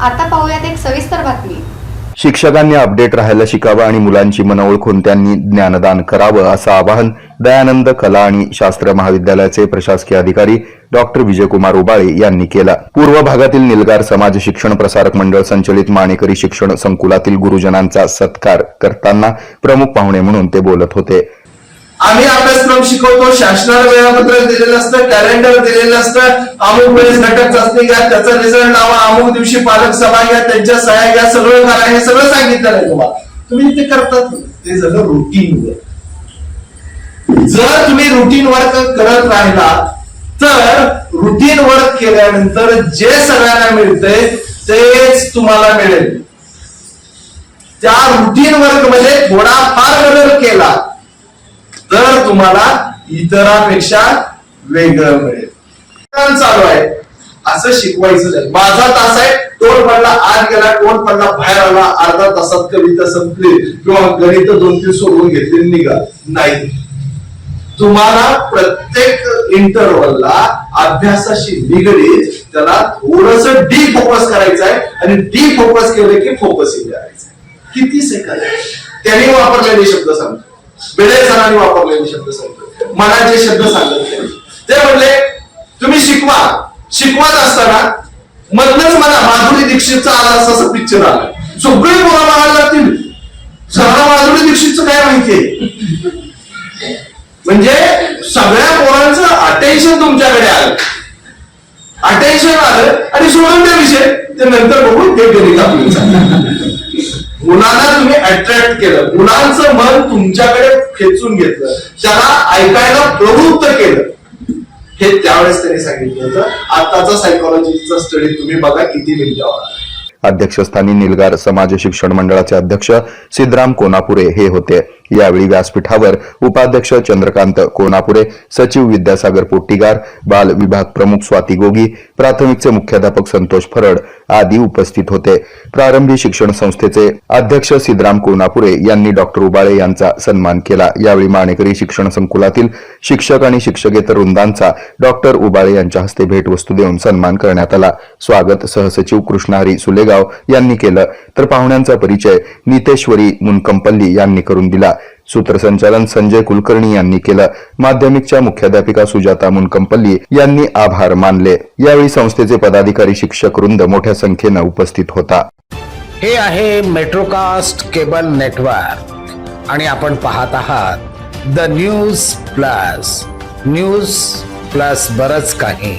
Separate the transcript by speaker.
Speaker 1: आता पाहूयात एक सविस्तर बातमी.
Speaker 2: शिक्षकांनी अपडेट राहायला शिकावं आणि मुलांची मन ओळखून त्यांनी ज्ञानदान करावं असं आवाहन दयानंद कला आणि शास्त्र महाविद्यालयाचे प्रशासकीय अधिकारी डॉक्टर विजयकुमार उबाळे यांनी केलं. पूर्व भागातील निलगार समाज शिक्षण प्रसारक मंडळ संचलित माणेकरी शिक्षण संकुलातील गुरुजनांचा सत्कार करताना प्रमुख पाहुणे म्हणून ते बोलत होते.
Speaker 3: आम्ही अभ्यासक्रम शिकवतो शासनाला वेळापत्रक दिलेलं असतं कॅलेंडर दिलेलं असतं. अमुक वेळेस घटक चाचणी घ्या त्याचा रिझल्ट लावा अमुक दिवशी पालक सभा घ्या त्यांच्या सह्या घ्या सगळं करा हे सगळं सांगितलं आहे तुम्हाला. तुम्ही ते करतात. ते सगळं रुटीन जर तुम्ही रुटीन वर्क करत राहिला तर रुटीन वर्क केल्यानंतर जे सगळ्यांना मिळतंय तेच तुम्हाला मिळेल. त्या रुटीन वर्कमध्ये थोडाफार बदल केला. तर तुम्हाला इतरांपेक्षा वेगळं मिळेल. चालू आहे. असं शिकवायचं नाही. माझा तास आहे. टोल पडला आत गेला टोल पडला बाहेर आला अर्धा तासात कविता संपली किंवा गणित दोन तीन सोडवून घेतली निघा नाही. तुम्हाला प्रत्येक इंटरवलला अभ्यासाशी निगडीत त्याला थोडस डी फोकस करायचं आहे आणि डी फोकस केलं की फोकसिंग करायचं किती सेकंद त्याने वापरलेले शब्द सांगतो. बेळे सरांनी वापरलेले शब्द सांगतो मला जे शब्द सांगत ते म्हणले तुम्ही शिकवा. शिकवत असताना मधनच मला माधुरी दीक्षितचा आला असा पिक्चर आला. सगळे मुलं म्हणायला लागतील सगळ्या माधुरी दीक्षितचं काय माहितीये म्हणजे सगळ्या पोरांचं अटेन्शन तुमच्याकडे आलं. अटेन्शन आलं आणि सोडून द्या विषय. ते नंतर बघून ते गणित आपलं मुलांना अट्रॅक्ट केलं. मुलांचं मन तुमच्याकडे खेचून घेतलं. त्याला ऐकायला प्रवृत्त केलं. हे त्यावेळेस त्यांनी सांगितलं होतं. आताचा सायकोलॉजीचा स्टडी तुम्ही बघा किती मिनिटावर
Speaker 2: अध्यक्षस्थानी निलगार समाज शिक्षण मंडळाचे अध्यक्ष सिद्धराम कोनापुरे हे होते. यावेळी व्यासपीठावर उपाध्यक्ष चंद्रकांत कोनापुरे सचिव विद्यासागर पोट्टीगार बाल विभाग प्रमुख स्वाती गोगी प्राथमिकचे मुख्याध्यापक संतोष फरड आदी उपस्थित होते. प्रारंभी शिक्षण संस्थेचे अध्यक्ष सिद्धराम कोनापुरे यांनी डॉक्टर उबाळे यांचा सन्मान केला. यावेळी माणेकरी शिक्षण संकुलातील शिक्षक आणि शिक्षकेतर वृंदांचा डॉक्टर उबाळे यांच्या हस्ते भेटवस्तू देऊन सन्मान करण्यात आला. स्वागत सहसचिव कृष्णहरी सुलेगाव यांनी केलं. तर पाहुण्यांचा परिचय नितेश्वरी मुनकंपल्ली यांनी करून दिला. सूत्रसंचालन संजय कुलकर्णी यांनी केलं. माध्यमिकच्या मुख्याध्यापिका सुजाता मुनकंपल्ली यांनी आभार मानले. यावेळी संस्थेचे पदाधिकारी शिक्षक वृंद मोठ्या संख्येनं उपस्थित होता.
Speaker 4: हे आहे मेट्रोकास्ट केबल नेटवर्क. आणि आपण पाहत आहात the news plus. News plus बरच काही.